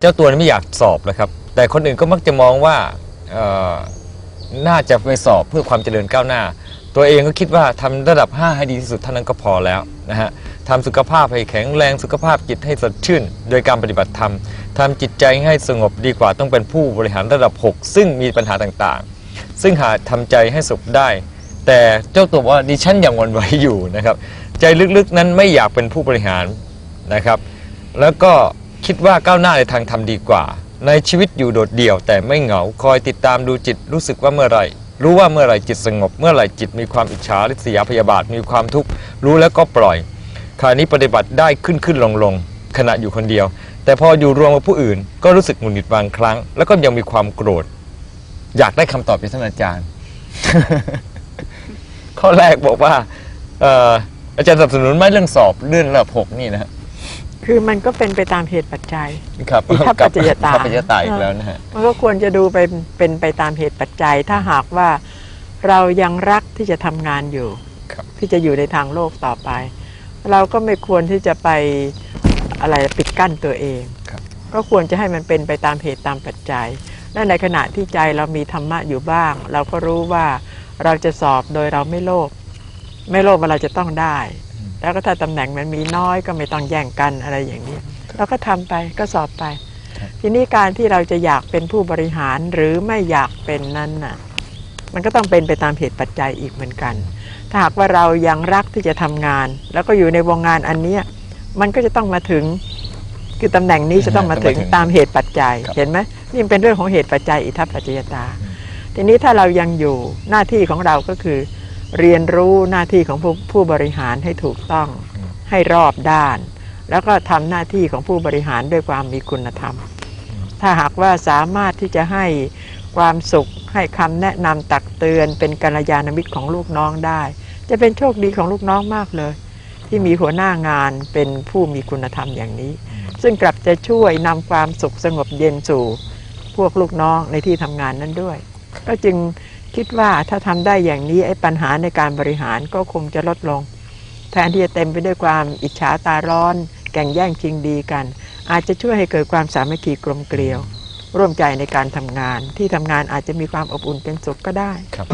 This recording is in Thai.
เจ้าตัวนี้ไม่อยากสอบนะครับ แต่คนอื่นก็มักจะมองว่าน่าจะไปสอบเพื่อความเจริญก้าวหน้า ตัวเองก็คิดว่าทำระดับ 5 ให้ดีที่สุดเท่านั้นก็พอแล้วนะฮะทำสุขภาพให้แข็งแรงสุขภาพจิตให้สดชื่น โดยการปฏิบัติธรรมทำจิตใจให้สงบดีกว่าต้องเป็นผู้บริหารระดับ 6 ซึ่งมีปัญหาต่างๆ ซึ่งหากทำใจให้สุขได้ แต่เจ้าตัวว่าดิฉันยังวนไหวอยู่นะครับ ใจลึกๆนั้นไม่อยากเป็นผู้บริหารนะครับ แล้วก็ คิดว่าก้าวหน้าในทางธรรมดีกว่า ในชีวิตอยู่โดดเดี่ยวแต่ไม่เหงาคอยติดตามดูจิตรู้สึกว่าเมื่อไหร่ รู้ว่าเมื่อไหร่จิตสงบ เมื่อไหร่จิตมีความอิจฉาริษยาพยาบาทมีความทุกข์รู้แล้วก็ปล่อยคราวนี้ปฏิบัติได้ขึ้นขึ้นลงลงขณะอยู่คนเดียว แต่พออยู่รวมกับผู้อื่น ก็รู้สึกหงุดหงิดบางครั้ง แล้วก็ยังมีความโกรธ อยากได้คำตอบจากท่านอาจารย์ ข้อแรกบอกว่าอออาจารย์สนับสนุนไหมเรื่องสอบเลื่อนระดับหกนี่นะฮะ คือมันก็เป็นไปตามเหตุปัจจัย ครับอิทัปปัจจยตาอิทัปปัจจยตาอีกแล้วนะฮะ มันก็ควรจะดูไปเป็นไปตามเหตุปัจจัย ถ้าหากว่าเรายังรักที่จะทำงานอยู่ ครับ ที่จะอยู่ในทางโลกต่อไป เราก็ไม่ควรที่จะไปอะไรปิดกั้นตัวเอง ครับ ก็ควรจะให้มันเป็นไปตามเหตุตามปัจจัย และในขณะที่ใจเรามีธรรมะอยู่บ้าง เราก็รู้ว่าเราจะสอบโดยเราไม่โลภไม่โลภว่าเราจะต้องได้ แล้วก็ถ้าตำแหน่งมันมีน้อยก็ไม่ต้องแย่งกันอะไรอย่างนี้เราก็ทำไปก็สอบไป ทีนี้การที่เราจะอยากเป็นผู้บริหารหรือไม่อยากเป็นนั้นน่ะมันก็ต้องเป็นไปตามเหตุปัจจัยอีกเหมือนกัน ถ้าหากว่าเรายังรักที่จะทำงาน แล้วก็อยู่ในวงงานอันเนี้ยมันก็จะต้องมาถึงคือตำแหน่งนี้จะต้องมาถึงต้องมาถึงตามเหตุปัจจัยครับเห็นไหมนี่มันเป็นเรื่องของเหตุปัจจัยอิทัปปัจจยตา ทีนี้ถ้าเรายังอยู่หน้าที่ของเราก็คือ เรียนรู้หน้าที่ของผู้ผู้บริหารให้ถูกต้องอืมให้รอบด้าน แล้วก็ทำหน้าที่ของผู้บริหารด้วยความมีคุณธรรม ถ้าหากว่าสามารถที่จะให้ความสุขให้คำแนะนำตักเตือน เป็นกัลยาณมิตรของลูกน้องได้ จะเป็นโชคดีของลูกน้องมากเลย ที่มีหัวหน้างานเป็นผู้มีคุณธรรมอย่างนี้ ซึ่งกลับจะช่วยนำความสุขสงบเย็นสู่ พวกลูกน้องในที่ทำงานนั้นด้วย ก็จึง คิดว่าถ้าทำได้อย่างนี้ไอ้ปัญหาในการบริหารก็คงจะลดลง แทนที่จะเต็มไปด้วยความอิจฉาตาร้อน แก่งแย่งชิงดีกัน อาจจะช่วยให้เกิดความสามัคคีกลมเกลียว ร่วมใจในการทำงาน ที่ทำงานอาจจะมีความอบอุ่นเป็นสุขก็ได้ครับ